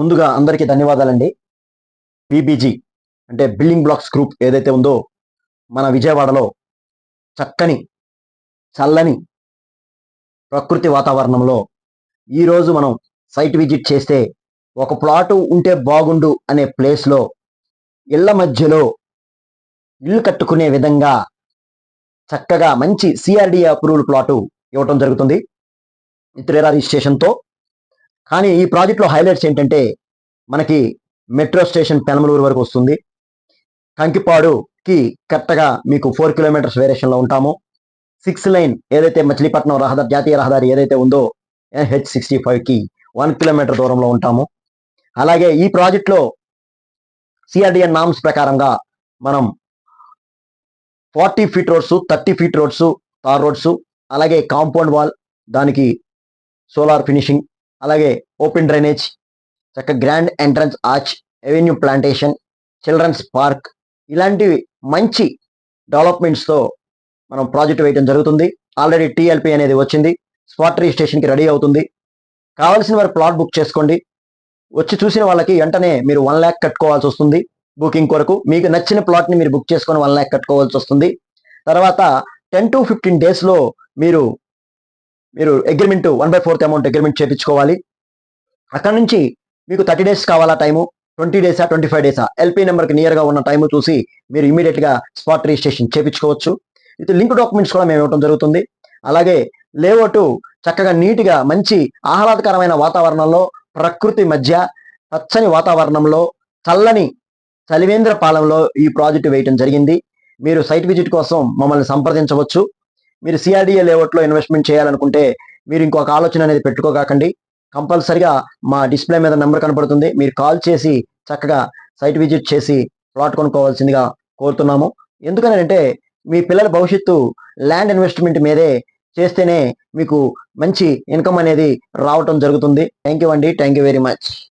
ముందుగా అందరికీ ధన్యవాదాలండి. బీబీజీ అంటే బిల్డింగ్ బ్లాక్స్ గ్రూప్ ఏదైతే ఉందో మన విజయవాడలో చక్కని చల్లని ప్రకృతి వాతావరణంలో ఈరోజు మనం సైట్ విజిట్ చేస్తే ఒక ప్లాటు ఉంటే బాగుండు అనే ప్లేస్లో ఇళ్ళ మధ్యలో ఇల్లు కట్టుకునే విధంగా చక్కగా మంచి సిఆర్డిఏ అప్రూవల్ ప్లాటు ఇవ్వటం జరుగుతుంది. ఇతరేరా రిజిస్ట్రేషన్తో కానీ ఈ ప్రాజెక్ట్లో హైలైట్స్ ఏంటంటే మనకి మెట్రో స్టేషన్ పెనమలూరు వరకు వస్తుంది. కంకిపాడుకి కరెక్ట్గా మీకు ఫోర్ కిలోమీటర్స్ వేరియేషన్లో ఉంటాము. సిక్స్ లైన్ ఏదైతే మచిలీపట్నం రహదారి జాతీయ రహదారి ఏదైతే ఉందో హెచ్ సిక్స్టీ ఫైవ్కి వన్ కిలోమీటర్ దూరంలో ఉంటాము. అలాగే ఈ ప్రాజెక్ట్లో సిఆర్డిఎన్ నామ్స్ ప్రకారంగా మనం forty feet roads thirty feet roads tar roads అలాగే కాంపౌండ్ వాల్ దానికి సోలార్ ఫినిషింగ్ అలాగే ఓపెన్ డ్రైనేజ్ చక్క grand entrance arch avenue plantation children's park ఇలాంటివి మంచి డెవలప్మెంట్స్తో మనం ప్రాజెక్ట్ వేయడం జరుగుతుంది. ఆల్రెడీ టీఎల్పీ అనేది వచ్చింది. స్పాట్ రిజిస్ట్రేషన్కి రెడీ అవుతుంది. కావాల్సిన వారు ప్లాట్ బుక్ చేసుకోండి. వచ్చి చూసిన వాళ్ళకి వెంటనే మీరు వన్ ల్యాక్ కట్టుకోవాల్సి వస్తుంది బుకింగ్ కొరకు. మీకు నచ్చిన ప్లాట్ని మీరు బుక్ చేసుకొని వన్ ల్యాక్ కట్టుకోవాల్సి వస్తుంది. తర్వాత టెన్ టు ఫిఫ్టీన్ డేస్లో మీరు మీరు agreement one by fourth amount agreement చేయించుకోవాలి అక్కడ నుంచి మీకు థర్టీ డేస్ కావాలా టైము? ట్వంటీ డేసా ట్వంటీ ఫైవ్ డేసా ఎల్పీ నెంబర్కి నియర్గా ఉన్న టైము చూసి మీరు ఇమీడియట్గా స్పాట్ రిజిస్ట్రేషన్ చేయించుకోవచ్చు ఇది లింక్ డాక్యుమెంట్స్ కూడా మేము ఇవ్వడం జరుగుతుంది. అలాగే లేఅవుట్ చక్కగా నీట్గా మంచి ఆహ్లాదకరమైన వాతావరణంలో ప్రకృతి మధ్య పచ్చని వాతావరణంలో చల్లని చలివేంద్ర పాలెంలో ఈ ప్రాజెక్టు వేయటం జరిగింది. మీరు సైట్ విజిట్ కోసం మమ్మల్ని సంప్రదించవచ్చు. మీరు సిఆర్డిఏ లేఅవుట్లో ఇన్వెస్ట్మెంట్ చేయాలనుకుంటే మీరు ఇంకొక ఆలోచన అనేది పెట్టుకోకండి కంపల్సరిగా మా డిస్ప్లే మీద నెంబర్ కనపడుతుంది. మీరు కాల్ చేసి చక్కగా సైట్ విజిట్ చేసి ప్లాట్ కొనుక్కోవాల్సిందిగా కోరుతున్నాము. ఎందుకనంటే మీ పిల్లల భవిష్యత్తు ల్యాండ్ ఇన్వెస్ట్మెంట్ మీదే చేస్తేనే మీకు మంచి ఇన్కమ్ అనేది రావటం జరుగుతుంది. థ్యాంక్ యూ అండి. Thank you very much